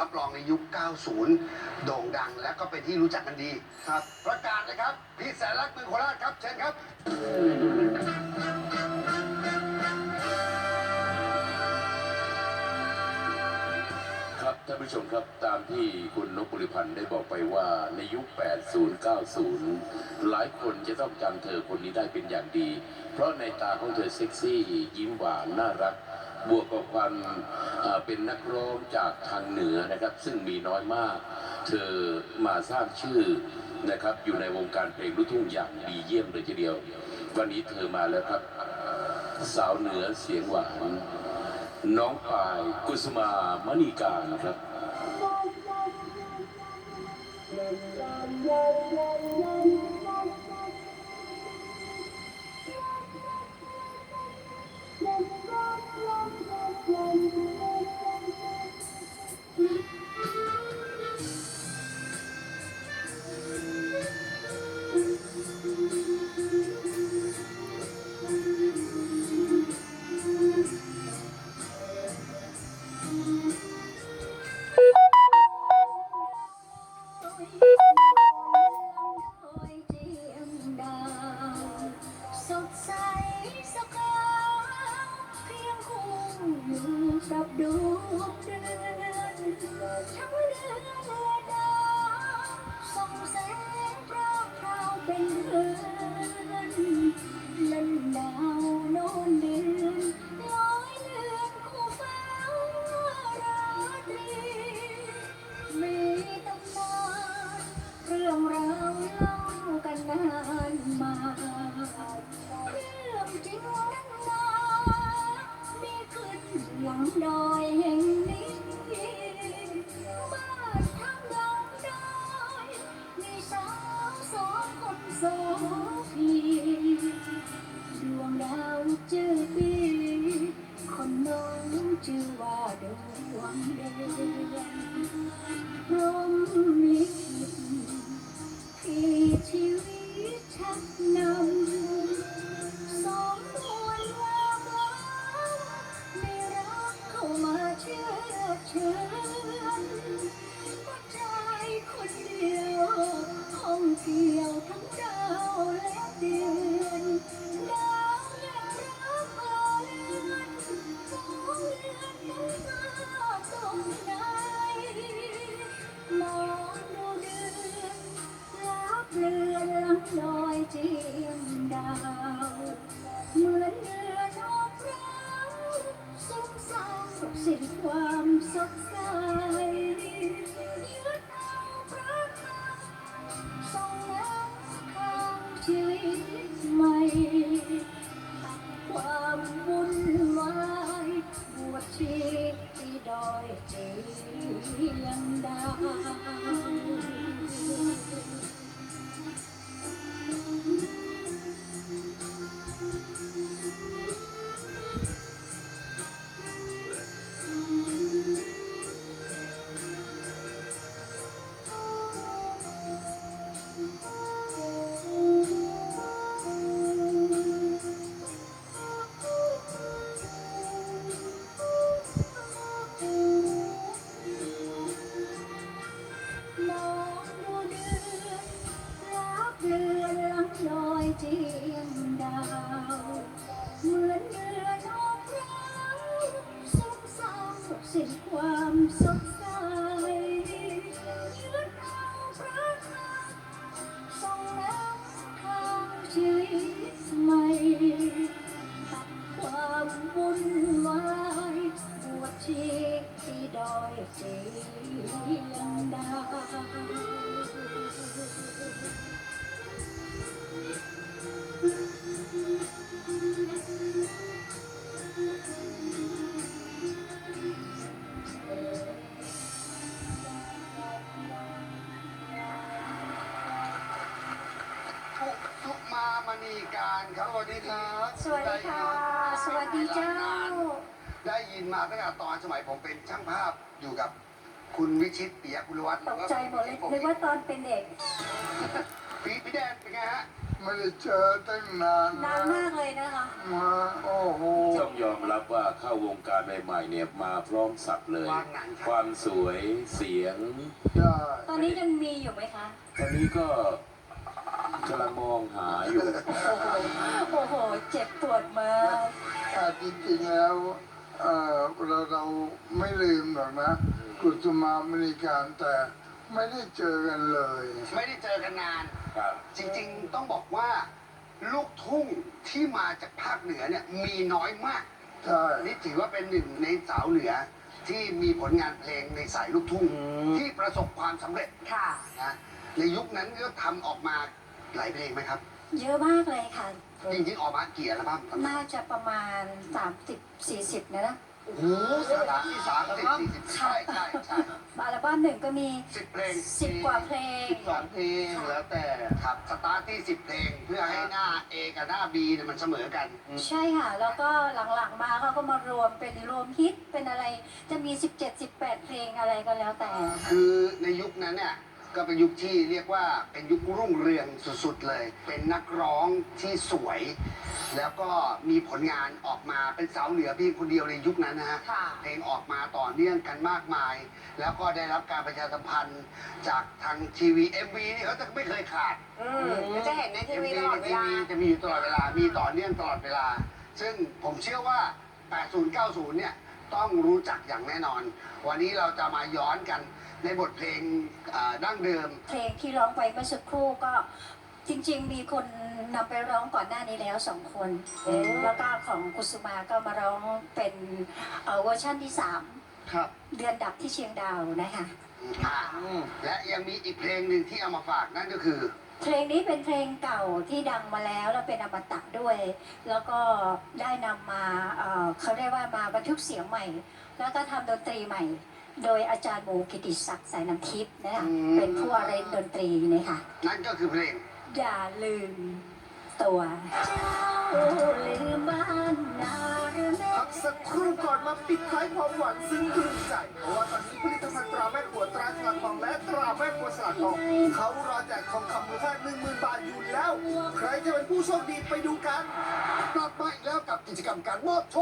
รับรองในยุค 90 โด่งดังและก็เป็นที่รู้จักกันดีครับ ประกาศเลยครับ พี่แสนรักเมืองโคราชครับ เชิญครับ ครับท่านผู้ชมครับตามที่คุณนพบุริพันธ์ได้บอกไปว่าในยุค 80 90 หลายคนจะต้องจำเธอคนนี้ได้เป็นอย่างดี เพราะในตาของเธอเซ็กซี่ ยิ้มหวานน่ารัก บวกกับความเอ่อเป็นนักร้องจากทางเหนือนะครับ ซึ่งมีน้อยมาก เธอมาสร้างชื่อนะครับ อยู่ในวงการเพลงลูกทุ่งอย่างดีเยี่ยมเลยทีเดียว วันนี้เธอมาแล้วครับ สาวเหนือเสียงหวาน น้องปายกุสมามณีการครับส สกาวเพียงคู่อยู่กับ ห้องเกี่ Oh, oh, oh, oh. สิ้นความสดใสยื วัสดีค่ะ สวัสดีเจ้า ได้ยินมาตั้งแต่ตอนสมัยผมเป็นช่างภาพอยู่กับคุณวิชิตเปียกุลวัฒน์ตกใจหมดเลยนึกว่าตอนเป็นเด็ก พี่พี่แดนเป็นไงฮะไม่ได้เจอตั้งนานนานมากเลยนะคะมาโอ้โหต้องยอมรับว่าเข้าวงการใหม่ๆเนี่ยมาพร้อมสับเลยว่างงานครับความสวยเสียงได้ตอนนี้ยังมีอยู่ไหมคะ ตอนนี้ก็กำลังมองหาอยู่ จริงๆแล้วเอ่อเราเราไม่ลืมหรอกนะกุสุมามณีการแต่ไม่ได้เจอกันเลย ไม่ได้เจอกันนานครับจริงๆต้องบอกว่า ลูกทุ่งที่มาจากภาคเหนือเนี่ยมีน้อยมากใช่นี่ถือว่าเป็นหนึ่งในสาวเหนือที่มีผลงานเพลงในสายลูกทุ่งที่ประสบความสำเร็จค่ะนะในยุคนั้นก็ทำออกมาหลายเพลงไหมครับ เยอะมากเลยค่ะ จริงๆออกมากี่อัลบั้มครับน่าจะประมาณ 30-40นะนะโอ้โหสามที่สามสิบสี่สิบใช่ใช่ใช่อัลบั้มหนึ่งก็มี สิบเพลง10 กว่าเพลงสองเพลงแล้วแต่ครับสตาร์ทที่สิบเพลงเพื่อให้หน้า A กับหน้า B เนี่ยมันเสมอกัน ใช่ค่ะ แล้วก็หลังๆมาเขาก็มารวมเป็นรวมฮิตเป็นอะไรจะมี 17-18 เพลงอะไรก็แล้วแต่ คือในยุคนั้นเนี่ย ก็เป็นยุคที่เรียกว่าเป็นยุครุ่งเรืองสุดๆเลย เป็นนักร้องที่สวย แล้วก็มีผลงานออกมาเป็นสาวเหนือเพียงคนเดียวในยุคนั้นนะฮะค่ะ เพลงออกมาต่อเนื่องกันมากมาย แล้วก็ได้รับการประชาสัมพันธ์จากทางทีวี MV นี่เขาจะไม่เคยขาด อืมเดี๋ยวจะเห็นในทีวีตลอดเวลา MV จะมีอยู่ตลอดเวลา มีต่อเนื่องตลอดเวลา ซึ่งผมเชื่อว่า 80 90 เนี่ย ต้องรู้จักอย่างแน่นอน วันนี้เราจะมาย้อนกัน ในบทเพลงอ่าดั้งเดิม เพลงที่ร้องไปเมื่อสักครู่ก็จริงๆ มีคนนำไปร้องก่อนหน้านี้แล้วสองคนแล้วก็ของกุสุมาก็มาร้องเป็นเอ่อเวอร์ชันที่สามครับเดือนดับที่เชียงดาวนะคะ อ่าและยังมีอีกเพลงหนึ่งที่เอามาฝากนั่นก็คือ เพลงนี้เป็นเพลงเก่าที่ดังมาแล้วแล้วเป็นอมตะด้วย แล้วก็ได้นำมาเอ่อเขาเรียกว่ามาบันทึกเสียงใหม่ แล้วก็ทำดนตรีใหม่ โดยอาจารย์หมูกิติศักดิ์สายน้ำทิพย์นะคะอืมเป็นผู้อาเรนดนตรีนะคะนั่นก็คือเพลง อย่าลืมตัว เจ้าลืมบ้านนาหรือแม่พักสักครู่ก่อนมาปิดท้ายความหวานซึ้งรื่นใจเพราะว่าตอนนี้ผลิตภัณฑ์ตราแม่ขวดตราฉลากทองและตราแม่ขวดสลากทองเขารอแจกทองคำมูลค่าหนึ่งหมื่นบาทอยู่แล้ว ใครจะเป็นผู้โชคดีไปดูกัน กลับมาอีกแล้วกับกิจกรรมการมอบโชค